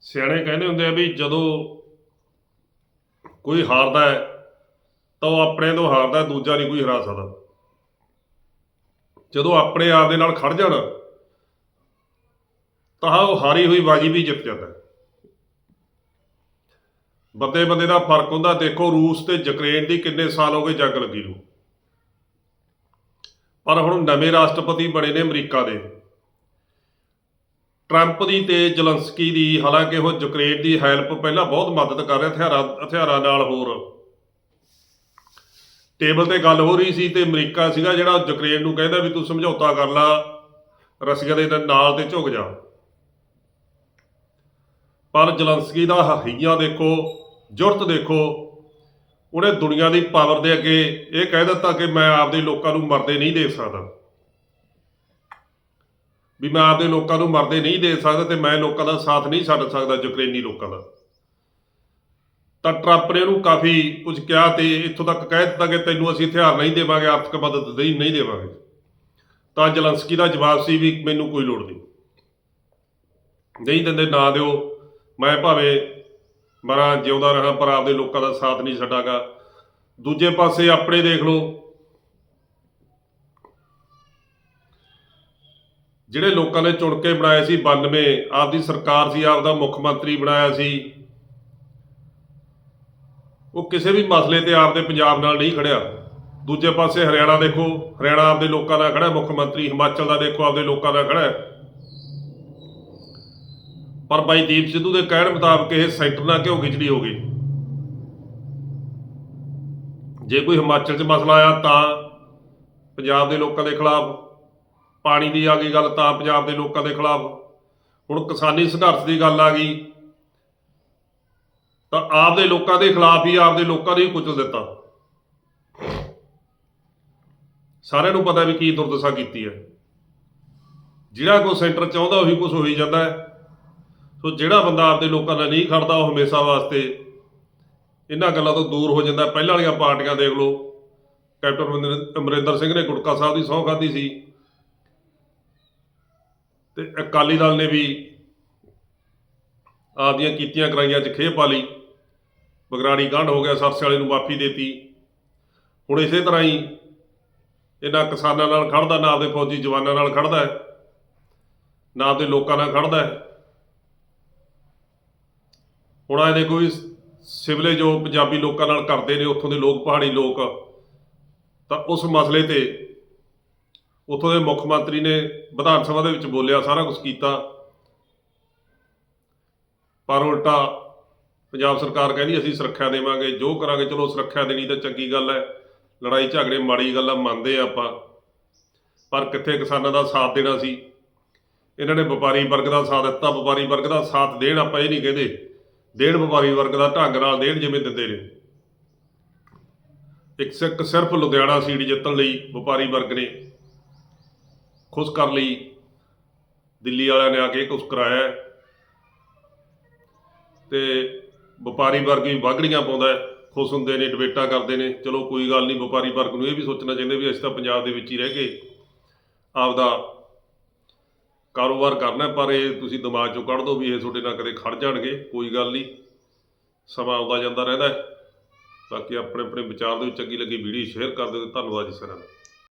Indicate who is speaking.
Speaker 1: ਸਿਆਣੇ ਕਹਿੰਦੇ ਹੁੰਦੇ ਆ ਵੀ ਜਦੋਂ ਕੋਈ ਹਾਰਦਾ ਹੈ, ਤਾਂ ਉਹ ਆਪਣੇ ਤੋਂ ਹਾਰਦਾ ਦੂਜਾ ਨਹੀਂ ਕੋਈ ਹਰਾ ਸਕਦਾ। ਜਦੋਂ ਆਪਣੇ ਆਪ ਦੇ ਨਾਲ ਖੜ ਜਾਣ, ਤਾਂ ਉਹ ਹਾਰੀ ਹੋਈ ਬਾਜੀ ਵੀ ਜਿੱਤ ਜਾਂਦਾ ਬੰਦੇ ਬੰਦੇ ਦਾ ਫ਼ਰਕ ਹੁੰਦਾ, ਦੇਖੋ ਰੂਸ ਤੇ ਯੂਕਰੇਨ ਦੀ ਕਿੰਨੇ ਸਾਲ ਹੋ ਗਏ ਜੰਗ ਲੱਗੀ ਨੂੰ। ਪਰ ਹੁਣ ਨਵੇਂ ਰਾਸ਼ਟਰਪਤੀ ਬਣੇ ਨੇ ਅਮਰੀਕਾ ਦੇ। ਟਰੰਪ ਦੀ ਤੇ ਜਲੰਸਕੀ ਦੀ, ਹਾਲਾਂਕਿ ਉਹ ਯੂਕਰੇਨ ਦੀ ਹੈਲਪ ਪਹਿਲਾਂ ਬਹੁਤ ਮਦਦ ਕਰ ਰਿਹਾ, ਹਥਿਆਰਾਂ ਹਥਿਆਰਾਂ ਨਾਲ ਹੋਰ। ਟੇਬਲ ਤੇ ਗੱਲ ਹੋ ਰਹੀ ਸੀ ਤੇ ਅਮਰੀਕਾ ਸੀਗਾ ਜਿਹੜਾ ਯੂਕਰੇਨ ਨੂੰ ਕਹਿੰਦਾ ਵੀ ਤੂੰ ਸਮਝੌਤਾ ਕਰ ਲਾ, ਰਸ਼ੀਆ ਦੇ ਨਾਲ ਤੇ ਝੁਕ ਜਾ। ਪਰ ਜਲੰਸਕੀ ਦਾ ਹਹੀਆਂ ਦੇਖੋ, ਜੁਰਤ ਦੇਖੋ, ਉਹਨੇ ਦੁਨੀਆ ਦੀ ਪਾਵਰ ਦੇ ਅੱਗੇ ਇਹ ਕਹਿ ਦਿੱਤਾ ਕਿ ਮੈਂ ਆਪਦੇ ਲੋਕਾਂ ਨੂੰ ਮਰਦੇ ਨਹੀਂ ਦੇਖ ਸਕਦਾ। ਵੀ ਮੈਂ ਆਪਦੇ ਲੋਕਾਂ ਨੂੰ ਮਰਦੇ ਨਹੀਂ ਦੇ ਸਕਦਾ ਤੇ ਮੈਂ ਲੋਕਾਂ ਦਾ ਸਾਥ ਨਹੀਂ ਛੱਡ ਸਕਦਾ, ਯੂਕਰੇਨੀ ਲੋਕਾਂ ਦਾ। ਤਾਂ ਟਰੰਪ ਨੇ ਉਹਨੂੰ ਕਾਫੀ ਕੁਝ ਕਿਹਾ ਤੇ ਇੱਥੋਂ ਤੱਕ ਕਹਿ ਦਿੱਤਾ ਕਿ ਤੈਨੂੰ ਅਸੀਂ ਹਥਿਆਰ ਨਹੀਂ ਦੇਵਾਂਗੇ, ਆਰਥਿਕ ਮਦਦ ਨਹੀਂ ਨਹੀਂ ਦੇਵਾਂਗੇ। ਤਾਂ ਜਲੰਸਕੀ ਦਾ ਜਵਾਬ ਸੀ ਵੀ ਮੈਨੂੰ ਕੋਈ ਲੋੜ ਨਹੀਂ। ਨਹੀਂ ਦਿੰਦੇ ਨਾ ਦਿਓ। ਮੈਂ ਭਾਵੇਂ ਮਰਾਂ, ਜਿਉਂਦਾ ਰਹਾ, ਪਰ ਆਪਦੇ ਲੋਕਾਂ ਦਾ ਸਾਥ ਨਹੀਂ ਛੱਡਾਂਗਾ। ਦੂਜੇ ਪਾਸੇ ਆਪਣੇ ਦੇਖ ਲਓ ਜਿਹੜੇ ਲੋਕਾਂ ਨੇ ਚੁਣ ਕੇ ਬਣਾਏ ਸੀ 92 ਆਪਦੀ ਸਰਕਾਰ ਸੀ, ਆਪਦਾ ਮੁੱਖ ਮੰਤਰੀ ਬਣਾਇਆ ਸੀ, ਉਹ ਕਿਸੇ ਵੀ ਮਸਲੇ ਤੇ ਆਪਦੇ ਪੰਜਾਬ ਨਾਲ ਨਹੀਂ ਖੜਿਆ। ਦੂਜੇ ਪਾਸੇ ਹਰਿਆਣਾ ਦੇਖੋ, ਹਰਿਆਣਾ ਆਪਦੇ ਲੋਕਾਂ ਨਾਲ ਖੜਾ ਮੁੱਖ ਮੰਤਰੀ ਹਿਮਾਚਲ ਦਾ ਦੇਖੋ, ਆਪਦੇ ਲੋਕਾਂ ਨਾਲ ਖੜਾ ਪਰ ਬਾਈ ਦੀਪ ਸਿੱਧੂ ਦੇ ਕਹਿਣ ਮੁਤਾਬਕ ਇਹ ਸੈਂਟਰ ਨਾਲ ਘਿਓ ਖਿਚੜੀ ਹੋ ਗਈ? ਜੇ ਕੋਈ ਹਿਮਾਚਲ 'ਚ ਮਸਲਾ ਆਇਆ ਤਾਂ ਪੰਜਾਬ ਦੇ ਲੋਕਾਂ ਦੇ ਖਿਲਾਫ ਪਾਣੀ ਦੀ ਆ ਗਈ ਗੱਲ ਤਾਂ ਪੰਜਾਬ ਦੇ ਲੋਕਾਂ ਦੇ ਖਿਲਾਫ। ਹੁਣ ਕਿਸਾਨੀ ਸੰਘਰਸ਼ ਦੀ ਗੱਲ ਆ ਗਈ। ਤਾਂ ਆਪਦੇ ਲੋਕਾਂ ਦੇ ਖਿਲਾਫ ਹੀ ਆਪਦੇ ਲੋਕਾਂ ਨੇ ਹੀ ਕੁਚਲ ਦਿੱਤਾ। ਸਾਰਿਆਂ ਨੂੰ ਪਤਾ ਵੀ ਕੀ ਦੁਰਦਸ਼ਾ ਕੀਤੀ ਹੈ। ਜਿਹੜਾ ਕੋਈ ਸੈਂਟਰ ਚਾਹੁੰਦਾ ਉਹੀ ਕੁਝ ਹੋਈ ਜਾਂਦਾ ਹੈ। ਸੋ ਜਿਹੜਾ ਬੰਦਾ ਆਪਦੇ ਲੋਕਾਂ ਨਾਲ ਨਹੀਂ ਖੜਦਾ ਉਹ ਹਮੇਸ਼ਾ ਵਾਸਤੇ ਇਹਨਾਂ ਗੱਲਾਂ ਤੋਂ ਦੂਰ ਹੋ ਜਾਂਦਾ। ਪਹਿਲਾਂ ਵਾਲੀਆਂ ਪਾਰਟੀਆਂ ਦੇਖ ਲਓ। ਕੈਪਟਨ ਅਮਰਿੰਦਰ- ਅਮਰਿੰਦਰ ਸਿੰਘ ਨੇ ਗੁਟਕਾ ਸਾਹਿਬ ਦੀ ਸਹੁੰ ਖਾਧੀ ਸੀ। ਤੇ ਅਕਾਲੀ ਦਲ ਨੇ ਵੀ ਆਪਦੀਆਂ ਕੀਤੀਆਂ ਕਰਾਈਆਂ 'ਚ ਖੇਹ ਪਾ ਲਈ। ਬਗਰਾੜੀ ਕਾਂਡ ਹੋ ਗਿਆ, ਸਰਸੇ ਵਾਲੇ ਨੂੰ ਮਾਫੀ ਦੇਤੀ। ਹੁਣ ਇਸੇ ਤਰ੍ਹਾਂ ਹੀ ਇਹਨਾਂ ਕਿਸਾਨਾਂ ਨਾਲ ਖੜਦਾ ਨਾ ਆਪਦੇ ਫੌਜੀ ਜਵਾਨਾਂ ਨਾਲ ਖੜਦਾ ਹੈ, ਨਾ ਆਪਦੇ ਲੋਕਾਂ ਨਾਲ ਖੜਦਾ ਹੈ। ਹੁਣ ਆ ਦੇਖੋ ਵੀ ਸਿਵਲੇ ਜੋ ਪੰਜਾਬੀ ਲੋਕਾਂ ਨਾਲ ਕਰਦੇ ਨੇ, ਉੱਥੋਂ ਦੇ ਲੋਕ, ਪਹਾੜੀ ਲੋਕ, ਤਾਂ ਉਸ ਮਸਲੇ ਤੇ ਉੱਥੋਂ ਦੇ ਮੁੱਖ ਮੰਤਰੀ ਨੇ ਵਿਧਾਨ ਸਭਾ ਦੇ ਵਿੱਚ ਬੋਲਿਆ, ਸਾਰਾ ਕੁਝ ਕੀਤਾ। ਪਰ ਉਲਟਾ ਪੰਜਾਬ ਸਰਕਾਰ ਕਹਿੰਦੀ, ਅਸੀਂ ਸੁਰੱਖਿਆ ਦੇਵਾਂਗੇ, ਜੋ ਕਰਾਂਗੇ, ਚਲੋ ਸੁਰੱਖਿਆ ਦੇਣੀ ਤਾਂ ਚੰਗੀ ਗੱਲ ਹੈ, ਲੜਾਈ ਝਗੜੇ ਮਾੜੀ ਗੱਲ ਆ, ਮੰਨਦੇ ਆ ਆਪਾਂ। ਪਰ ਕਿੱਥੇ ਕਿਸਾਨਾਂ ਦਾ ਸਾਥ ਦੇਣਾ ਸੀ? ਇਹਨਾਂ ਨੇ ਵਪਾਰੀ ਵਰਗ ਦਾ ਸਾਥ ਦਿੱਤਾ, ਵਪਾਰੀ ਵਰਗ ਦਾ ਸਾਥ ਦੇਣ ਆਪਾਂ ਇਹ ਨਹੀਂ ਕਹਿੰਦੇ। ਦੇਣ ਵਪਾਰੀ ਵਰਗ ਦਾ ਢੰਗ ਨਾਲ ਦੇਣ ਜਿਵੇਂ ਦਿੰਦੇ ਨੇ। ਇੱਕ ਸਿੱਕ ਸਿਰਫ ਲੁਧਿਆਣਾ ਸੀਟ ਜਿੱਤਣ ਲਈ ਵਪਾਰੀ ਵਰਗ ਨੇ ਖੁਸ਼ ਕਰ ਲਈ। ਦਿੱਲੀ ਵਾਲਿਆਂ ਨੇ ਆ ਕੇ ਕੁਝ ਕਰਾਇਆ। ਹੈ। ਤੇ ਵਪਾਰੀ ਵਰਗ ਵੀ ਵਾਗੜੀਆਂ ਪਾਉਂਦਾ ਖੁਸ਼ ਹੁੰਦੇ ਨੇ, ਡਿਬੇਟਾਂ ਕਰਦੇ ਨੇ। ਚਲੋ ਕੋਈ ਗੱਲ ਨਹੀਂ, ਵਪਾਰੀ ਵਰਗ ਨੂੰ ਇਹ ਵੀ ਸੋਚਣਾ ਚਾਹੀਦਾ ਵੀ ਅਸੀਂ ਤਾਂ ਪੰਜਾਬ ਦੇ ਵਿੱਚ ਹੀ ਰਹਿ ਕੇ ਆਪਦਾ ਕਾਰੋਬਾਰ ਕਰਨਾ ਪਰ ਇਹ ਤੁਸੀਂ ਦਿਮਾਗ ਚੋਂ ਕੱਢ ਦਿਓ ਵੀ ਇਹ ਤੁਹਾਡੇ ਨਾਲ ਕਦੇ ਖੜ ਜਾਣਗੇ, ਕੋਈ ਗੱਲ ਨਹੀਂ। ਸਮਾਂ ਆਉਂਦਾ ਜਾਂਦਾ ਰਹਿੰਦਾ ਹੈ। ਬਾਕੀ ਆਪਣੇ ਆਪਣੇ ਵਿਚਾਰ ਦੇ ਵਿੱਚ ਚੰਗੀ ਲੱਗੀ ਵੀਡੀਓ ਸ਼ੇਅਰ ਕਰ ਦਿਓ ਤੇ ਧੰਨਵਾਦ ਜੀ ਸਾਰਿਆਂ ਦਾ।